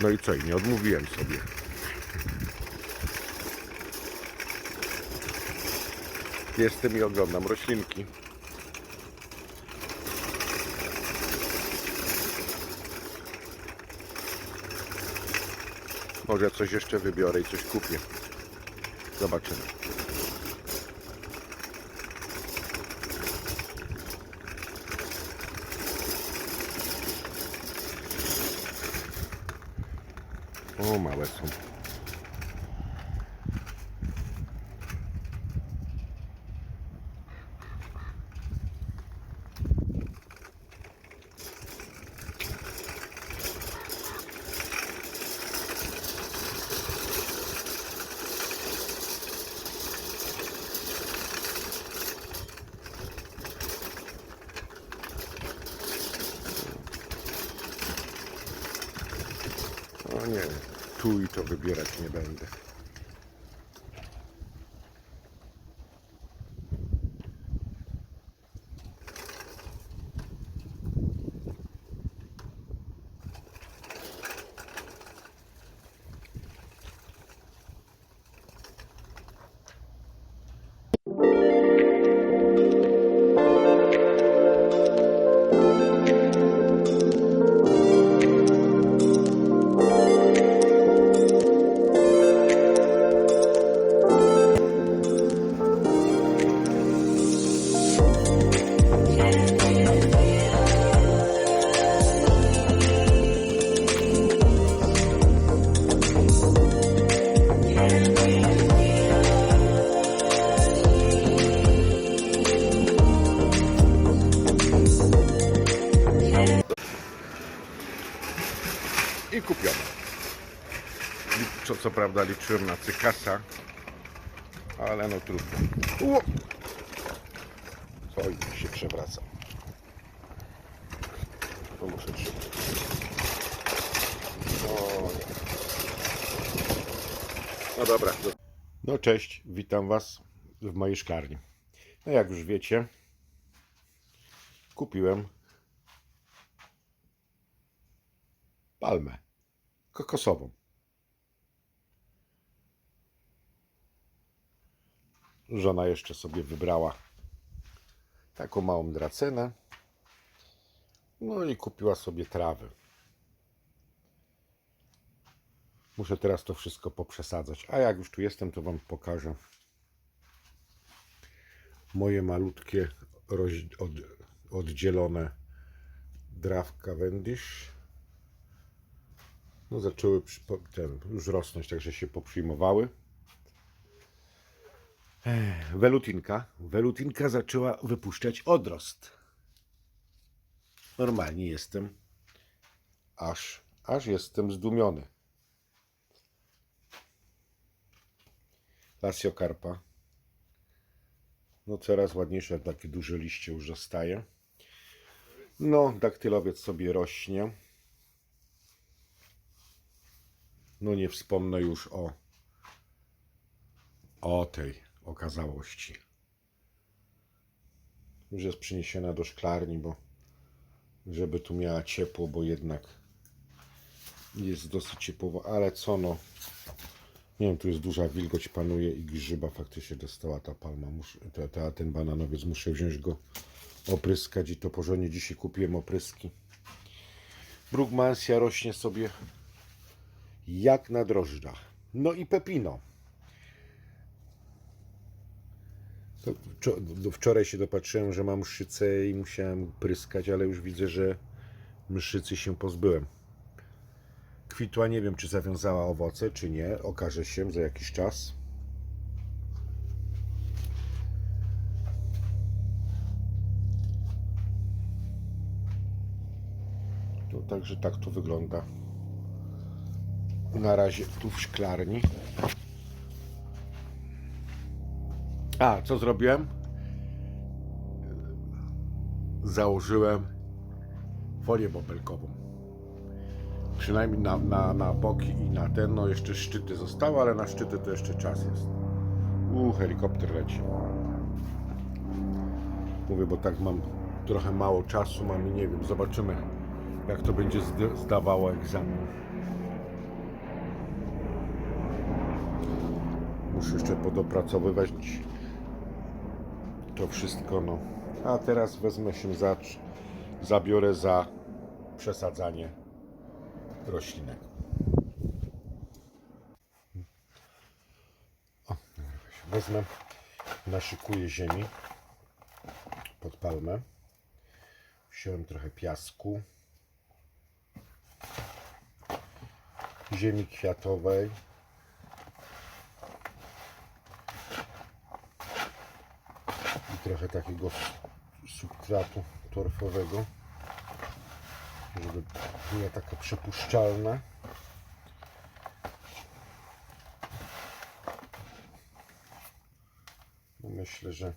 No i co, i nie odmówiłem sobie. Jestem i oglądam roślinki. Może coś jeszcze wybiorę i coś kupię. Zobaczymy. O, małe są. O nie, tu i to prawda liczyłem na cykasa, ale no trudno. Ło! Oj, się przewraca. To muszę. No dobra. No cześć, witam Was w mojej szklarni. No jak już wiecie, kupiłem palmę kokosową. Żona jeszcze sobie wybrała taką małą dracenę. No i kupiła sobie trawy. Muszę teraz to wszystko poprzesadzać. A jak już tu jestem, to Wam pokażę moje malutkie roz- od, oddzielone draw Cavendish. No zaczęły ten, już rosnąć, także się poprzyjmowały. Welutinka. Welutinka zaczęła wypuszczać odrost. Normalnie jestem aż, aż jestem zdumiony. Lasiokarpa. No coraz ładniejsze, takie duże liście już zostaje. No, daktylowiec sobie rośnie. No nie wspomnę już o, o tej okazałości. Już jest przyniesiona do szklarni, bo żeby tu miała ciepło, bo jednak jest dosyć ciepło, ale co no. Nie wiem, tu jest duża wilgoć panuje i grzyba faktycznie dostała ta palma. Muszę, ta, ta, ten bananowiec, muszę wziąć go opryskać i to porządnie dzisiaj kupiłem opryski. Brugmansia rośnie sobie jak na drożdżach. No i pepino. To wczo- wczoraj się dopatrzyłem, że mam mszycę i musiałem pryskać, ale już widzę, że mszycy się pozbyłem. Kwitła nie wiem, czy zawiązała owoce, czy nie. Okaże się za jakiś czas. To także tak to wygląda. Na razie tu w szklarni. A, co zrobiłem? Założyłem folię bąbelkową. Przynajmniej na, na, na boki i na ten, no jeszcze szczyty zostały, ale na szczyty to jeszcze czas jest. U, helikopter leci. Mówię, bo tak mam trochę mało czasu, mam i nie wiem, zobaczymy jak to będzie zdawało egzamin. Muszę jeszcze podopracowywać to wszystko, no. A teraz wezmę się za, zabiorę za przesadzanie roślinek. Wezmę, naszykuję ziemi pod palmę. Wziąłem trochę piasku, ziemi kwiatowej. Trochę takiego substratu torfowego, żeby była taka przepuszczalna. No Myślę, że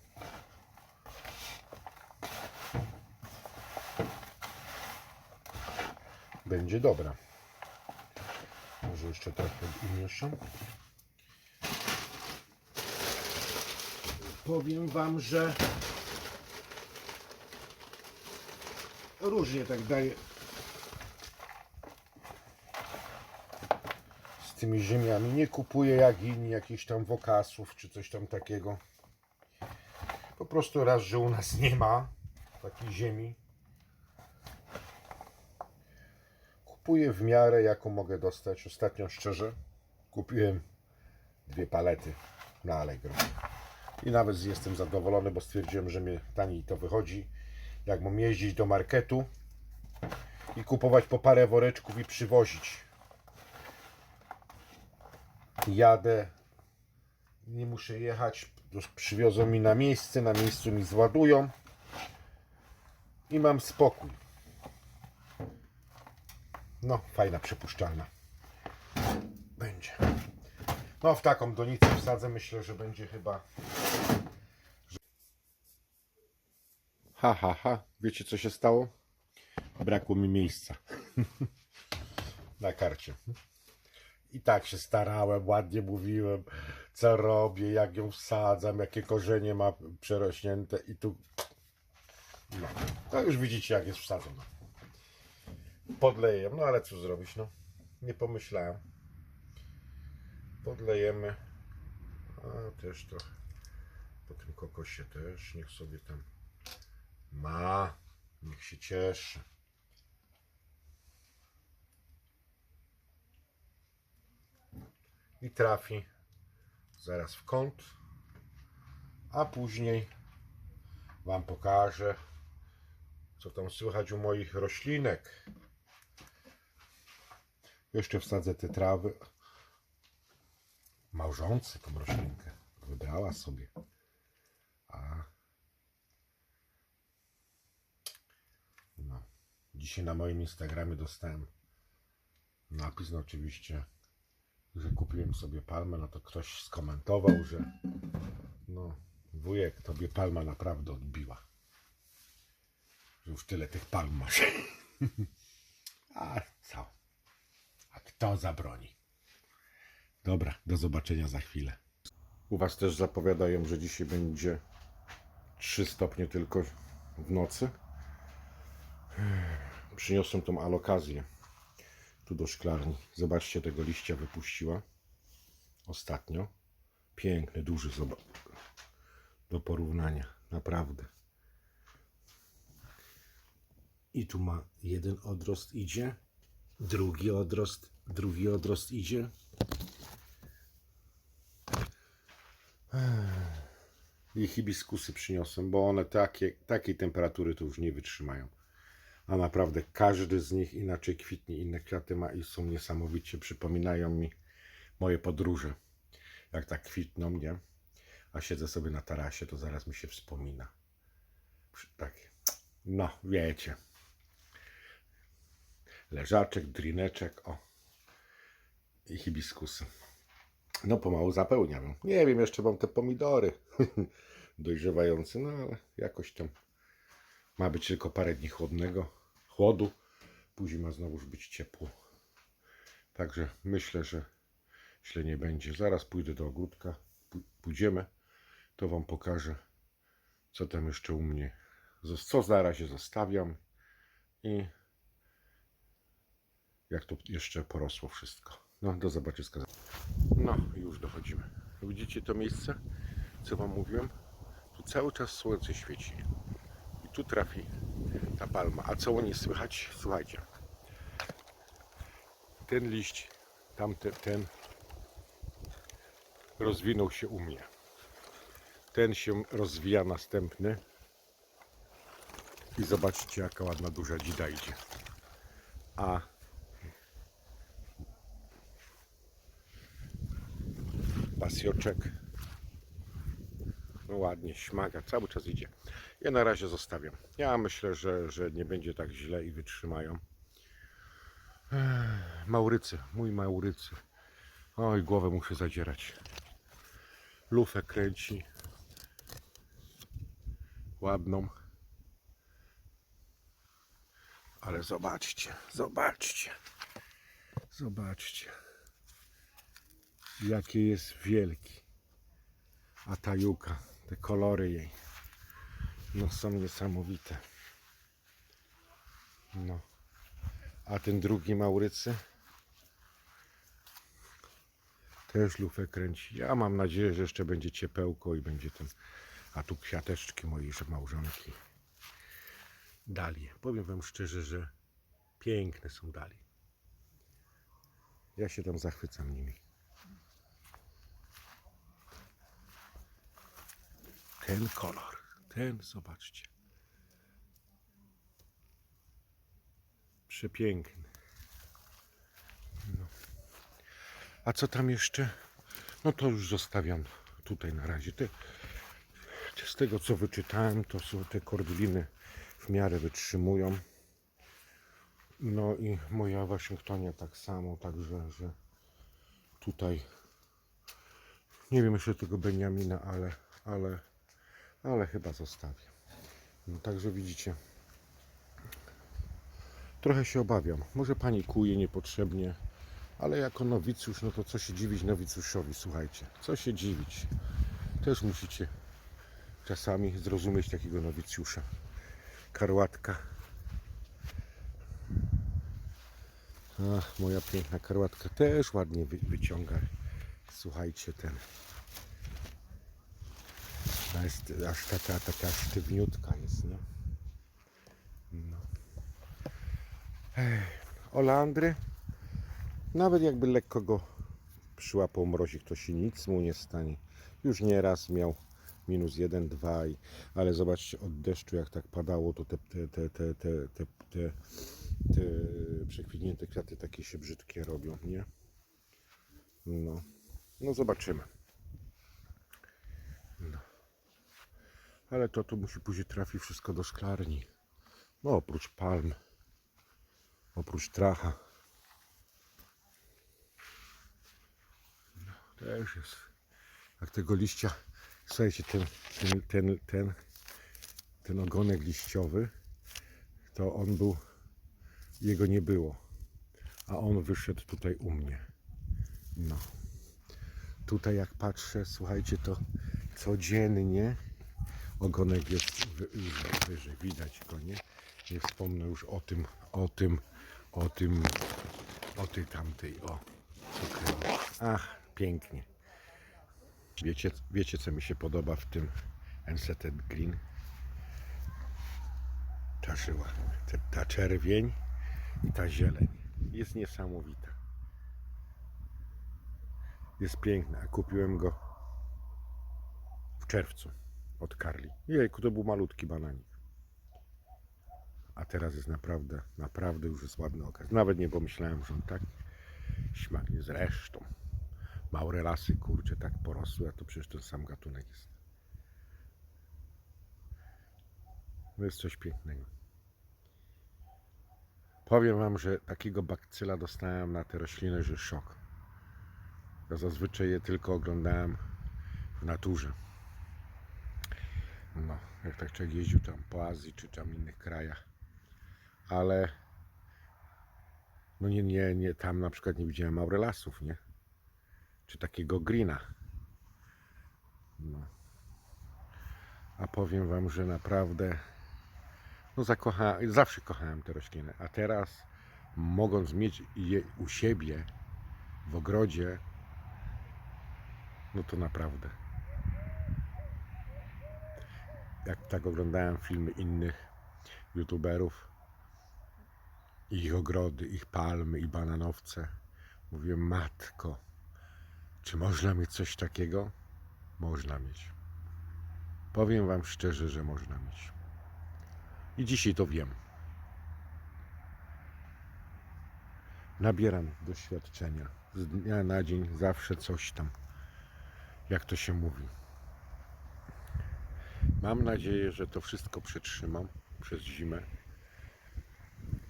będzie dobra. Może jeszcze trochę umieszam. Powiem Wam, że różnie tak daje z tymi ziemiami. Nie kupuję jak inni jakichś tam wokasów czy coś tam takiego. Po prostu raz, że u nas nie ma takiej ziemi. Kupuję w miarę jaką mogę dostać. Ostatnio szczerze kupiłem dwie palety na Allegro. I nawet jestem zadowolony, bo stwierdziłem, że mnie taniej to wychodzi. Jak mam jeździć do marketu i kupować po parę woreczków i przywozić. Jadę, nie muszę jechać, przywiozą mi na miejsce, na miejscu mi zładują i mam spokój. No, fajna, przypuszczalna. Będzie. No, w taką donicę wsadzę. Myślę, że będzie chyba. Ha, ha, ha. Wiecie, co się stało? Brakło mi miejsca na karcie. I tak się starałem, ładnie mówiłem, co robię, jak ją wsadzam, jakie korzenie ma przerośnięte i tu. No, to już widzicie, jak jest wsadzona podleję. No ale co zrobić, no. Nie pomyślałem. Podlejemy. A też trochę. Po tym kokosie też. Niech sobie tam ma. Niech się cieszy. I trafi zaraz w kąt. A później Wam pokażę, co tam słychać u moich roślinek. Jeszcze wsadzę te trawy. Małżonce tą roślinkę wybrała sobie. A no. Dzisiaj na moim Instagramie dostałem napis, no oczywiście, że kupiłem sobie palmę, no to ktoś skomentował, że no wujek, tobie palma naprawdę odbiła. Że już tyle tych palm masz. A co? A kto zabroni? Dobra, do zobaczenia za chwilę. U Was też zapowiadają, że dzisiaj będzie 3 stopnie tylko w nocy. Przyniosłem tą alokazję tu do szklarni. Zobaczcie, tego liścia wypuściła ostatnio. Piękny, duży, zobacz. Do porównania, naprawdę. I tu ma jeden odrost idzie, drugi odrost, drugi odrost idzie. I hibiskusy przyniosłem, bo one takie, takiej temperatury to już nie wytrzymają. A naprawdę każdy z nich inaczej kwitnie, inne kwiaty ma i są niesamowicie, przypominają mi moje podróże. Jak tak kwitną, nie? A siedzę sobie na tarasie, to zaraz mi się wspomina. Tak, no wiecie leżaczek, drineczek, o i hibiskusy. No pomału zapełniam. Nie wiem, jeszcze mam te pomidory dojrzewające, no ale jakoś tam ma być tylko parę dni chłodnego, chłodu. Później ma znowuż być ciepło. Także myślę, że źle nie będzie. Zaraz pójdę do ogródka, pójdziemy, to Wam pokażę, co tam jeszcze u mnie, co na razie zostawiam i jak to jeszcze porosło wszystko. No, do zobaczyska. No, już dochodzimy. Widzicie to miejsce? Co wam mówiłem? Tu cały czas słońce świeci. I tu trafi ta palma. A co o niej słychać? Słuchajcie. Ten liść, tamten, ten rozwinął się u mnie. Ten się rozwija następny. I zobaczcie jaka ładna duża dzida idzie. A pasioczek no ładnie, śmaga, cały czas idzie. Ja na razie zostawiam. Ja myślę, że, że nie będzie tak źle i wytrzymają. Maurycy, mój Maurycy. Oj, głowę muszę zadzierać. Lufę kręci. Ładną. Ale zobaczcie, zobaczcie. Zobaczcie. Jakie jest wielki. A ta juka, te kolory jej. No są niesamowite. No. A ten drugi Maurycy też lufę kręci. Ja mam nadzieję, że jeszcze będzie ciepełko i będzie ten. A tu kwiateczki mojej małżonki. Dalie. Powiem wam szczerze, że piękne są dalie. Ja się tam zachwycam nimi. Ten kolor, ten zobaczcie. Przepiękny. No. A co tam jeszcze? No to już zostawiam tutaj na razie. Te, z tego co wyczytałem, to są te kordyliny w miarę wytrzymują. No i moja Waszyngtonia tak samo, także że tutaj nie wiem jeszcze tego Beniamina, ale, ale, ale chyba zostawię. No, także widzicie, trochę się obawiam. Może panikuje niepotrzebnie, ale jako nowicjusz, no to co się dziwić nowicjuszowi, słuchajcie, co się dziwić. Też musicie czasami zrozumieć takiego nowicjusza. Karłatka. Ach, moja piękna karłatka też ładnie wy, wyciąga. Słuchajcie, ten. Ona jest aż taka, taka sztywniutka jest, nie? No. Olandry. Nawet jakby lekko go przyłapał mrozik, to się nic mu nie stanie. Już nie raz miał minus 1, 2, i, ale zobaczcie od deszczu jak tak padało, to te, te, te, te, te, te, te, te kwiaty takie się brzydkie robią, nie? No, no zobaczymy. Ale to tu musi później trafić wszystko do szklarni. No oprócz palm, oprócz tracha. No, też jest. Jak tego liścia, słuchajcie, ten, ten, ten, ten, ten ogonek liściowy, to on był, jego nie było, a on wyszedł tutaj u mnie. No. Tutaj jak patrzę, słuchajcie, to codziennie ogonek jest wy, wy- wyżej, widać go, nie? Nie wspomnę już o tym, o tym, o tym, o tej tamtej, o. Ach, pięknie. Wiecie, wiecie co mi się podoba w tym Enseted Green? Ta żyła, ta, czerwień i ta zieleń. Jest niesamowita. Jest piękna. Kupiłem go w czerwcu od Karli. Jejku, to był malutki bananik. A teraz jest naprawdę, naprawdę już jest ładny okaz. Nawet nie pomyślałem, że on tak śmagnie. Zresztą małe lasy, kurcze, tak porosły, a to przecież ten sam gatunek jest. No jest coś pięknego. Powiem Wam, że takiego bakcyla dostałem na te rośliny, że szok. Ja zazwyczaj je tylko oglądałem w naturze. No, jak tak człowiek jeździł tam po Azji czy tam innych krajach. Ale no nie, nie, nie, tam na przykład nie widziałem maurelasów, nie? Czy takiego greena. No. A powiem wam, że naprawdę no zakocha, zawsze kochałem te rośliny, a teraz mogąc mieć je u siebie w ogrodzie no to naprawdę. Jak tak oglądałem filmy innych youtuberów, ich ogrody, ich palmy i bananowce, mówię, matko, czy można mieć coś takiego? Można mieć. Powiem Wam szczerze, że można mieć. I dzisiaj to wiem. Nabieram doświadczenia. Z dnia na dzień zawsze coś tam. Jak to się mówi. Mam nadzieję, że to wszystko przetrzymam przez zimę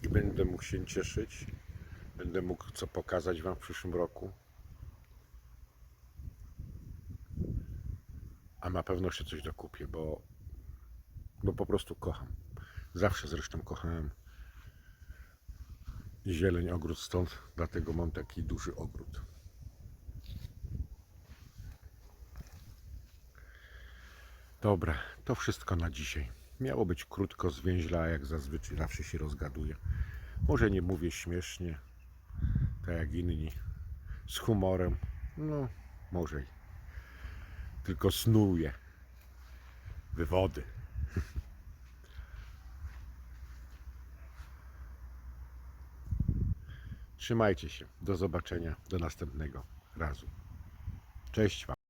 i będę mógł się cieszyć. Będę mógł co pokazać Wam w przyszłym roku. A na pewno jeszcze coś dokupię, bo, bo po prostu kocham. Zawsze zresztą kochałem zieleń, ogród stąd, dlatego mam taki duży ogród. Dobra, to wszystko na dzisiaj. Miało być krótko, zwięźle, a jak zazwyczaj zawsze się rozgaduję. Może nie mówię śmiesznie, tak jak inni, z humorem. No, może i. Tylko snuję wywody. Trzymajcie się. Do zobaczenia. Do następnego razu. Cześć Wam.